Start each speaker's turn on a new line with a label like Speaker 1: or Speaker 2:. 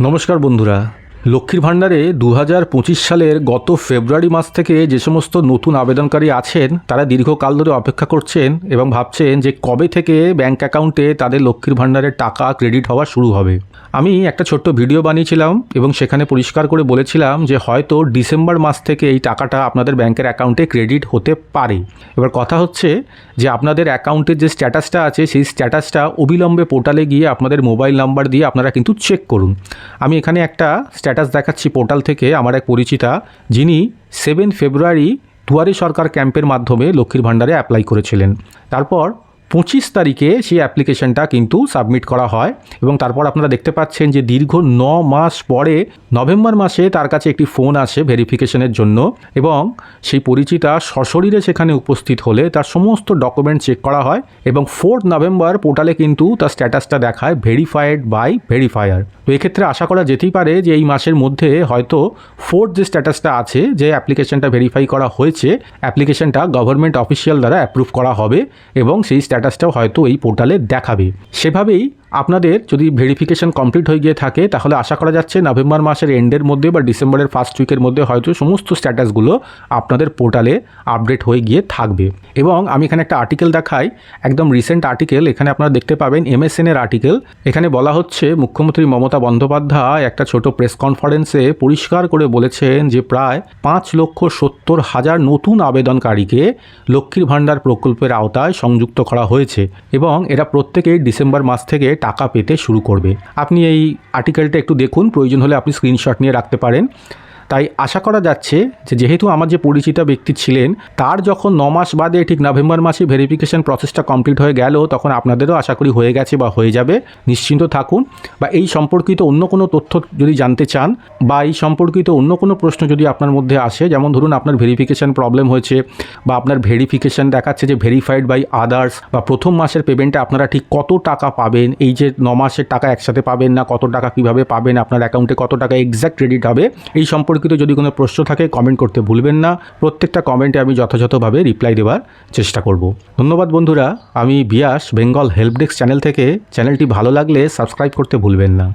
Speaker 1: নমস্কার বন্ধুরা লক্ষ্মীর ভাণ্ডারে দু হাজার পঁচিশ সালের গত ফেব্রুয়ারি মাস থেকে যে সমস্ত নতুন আবেদনকারী আছেন, তারা দীর্ঘকাল ধরে অপেক্ষা করছেন এবং ভাবছেন যে কবে থেকে ব্যাংক অ্যাকাউন্টে তাদের লক্ষ্মীর ভাণ্ডারের টাকা ক্রেডিট হওয়া শুরু হবে। আমি একটা ছোট্ট ভিডিও বানিয়েছিলাম এবং সেখানে পরিষ্কার করে বলেছিলাম যে হয়তো ডিসেম্বর মাস থেকে এই টাকাটা আপনাদের ব্যাংকের অ্যাকাউন্টে ক্রেডিট হতে পারে। এবার কথা হচ্ছে যে আপনাদের অ্যাকাউন্টের যে স্ট্যাটাসটা আছে, সেই স্ট্যাটাসটা অবিলম্বে পোর্টালে গিয়ে আপনাদের মোবাইল নাম্বার দিয়ে আপনারা কিন্তু চেক করুন। আমি এখানে একটা স্ট্যাটাস দেখাচ্ছি পোর্টাল থেকে আমার এক পরিচিতা, যিনি সেভেন ফেব্রুয়ারি দুয়ারি সরকার ক্যাম্পের মাধ্যমে লক্ষ্মীর ভাণ্ডারে অ্যাপ্লাই করেছিলেন। তারপর পঁচিশ তারিখে সেই অ্যাপ্লিকেশনটা কিন্তু সাবমিট করা হয় এবং তারপর আপনারা দেখতে পাচ্ছেন যে দীর্ঘ ন মাস পরে নভেম্বর মাসে তার কাছে একটি ফোন আসে ভেরিফিকেশনের জন্য এবং সেই পরিচিতা সশরীরে সেখানে উপস্থিত হলে তার সমস্ত ডকুমেন্ট চেক করা হয় এবং ফোর্থ নভেম্বর পোর্টালে কিন্তু তার স্ট্যাটাসটা দেখায় ভেরিফাইড বাই ভেরিফায়ার। তো এক্ষেত্রে আশা করা যেতেই পারে যে এই মাসের মধ্যে হয়তো ফোর্থ যে স্ট্যাটাসটা আছে যে অ্যাপ্লিকেশনটা ভেরিফাই করা হয়েছে, অ্যাপ্লিকেশনটা গভর্নমেন্ট অফিসিয়াল দ্বারা অ্যাপ্রুভ করা হবে এবং সেই স্ট্যাটাসটাও হয়তো এই পোর্টালে দেখাবে। সেভাবেই আপনাদের যদি ভেরিফিকেশন কমপ্লিট হয়ে গিয়ে থাকে, তাহলে আশা করা যাচ্ছে নভেম্বর মাসের এন্ডের মধ্যে বা ডিসেম্বরের ফার্স্ট উইকের মধ্যে হয়তো সমস্ত স্ট্যাটাসগুলো আপনাদের পোর্টালে আপডেট হয়ে গিয়ে থাকবে। এবং আমি এখানে একটা আর্টিকেল দেখাই, একদম রিসেন্ট আর্টিকেল এখানে আপনারা দেখতে পাবেন এমএসএন এর আর্টিকেল এখানে বলা হচ্ছে, মুখ্যমন্ত্রী মমতা বন্দ্যোপাধ্যায় একটা ছোট প্রেস কনফারেন্সে পরিষ্কার করে বলেছেন যে প্রায় পাঁচ লক্ষ সত্তর হাজার নতুন আবেদনকারীকে লক্ষ্মীর ভাণ্ডার প্রকল্পের আওতায় সংযুক্ত করা হয়েছে। এবং এরা প্রত্যেকেই ডিসেম্বর মাস থেকে টাকা পেতে শুরু করবে। আপনি এই আর্টিকেলটা একটু দেখুন, প্রয়োজন হলে আপনি স্ক্রিনশট নিয়ে রাখতে পারেন। তাই আশা করা যাচ্ছে যে যেহেতু আমার যে পরিচিত ব্যক্তি ছিলেন, তার যখন ন মাস বাদে ঠিক নভেম্বর মাসে ভেরিফিকেশন প্রসেসটা কমপ্লিট হয়ে গেল, তখন আপনাদেরও আশা করি হয়ে গেছে বা হয়ে যাবে। নিশ্চিন্ত থাকুন। বা এই সম্পর্কিত অন্য কোনো তথ্য যদি জানতে চান, বা এই সম্পর্কিত অন্য কোনো প্রশ্ন যদি আপনার মধ্যে আসে, যেমন ধরুন আপনার ভেরিফিকেশন প্রবলেম হয়েছে, বা আপনার ভেরিফিকেশন দেখাচ্ছে যে ভেরিফাইড বাই আদার্স বা প্রথম মাসের পেমেন্টে আপনারা ঠিক কত টাকা পাবেন, এই যে ন মাসের টাকা একসাথে পাবেন না, কত টাকা কীভাবে পাবেন, আপনার অ্যাকাউন্টে কত টাকা এক্স্যাক্ট ক্রেডিট হবে, এই সম্পর্কিত যদি কোনো প্রশ্ন থাকে কমেন্ট করতে ভুলবেন না। প্রত্যেকটা কমেন্টে আমি যথাযথভাবে রিপ্লাই দেওয়ার চেষ্টা করব। ধন্যবাদ বন্ধুরা, আমি Beas Bengal help desk channel থেকে। চ্যানেলটি ভালো লাগলে সাবস্ক্রাইব করতে ভুলবেন না।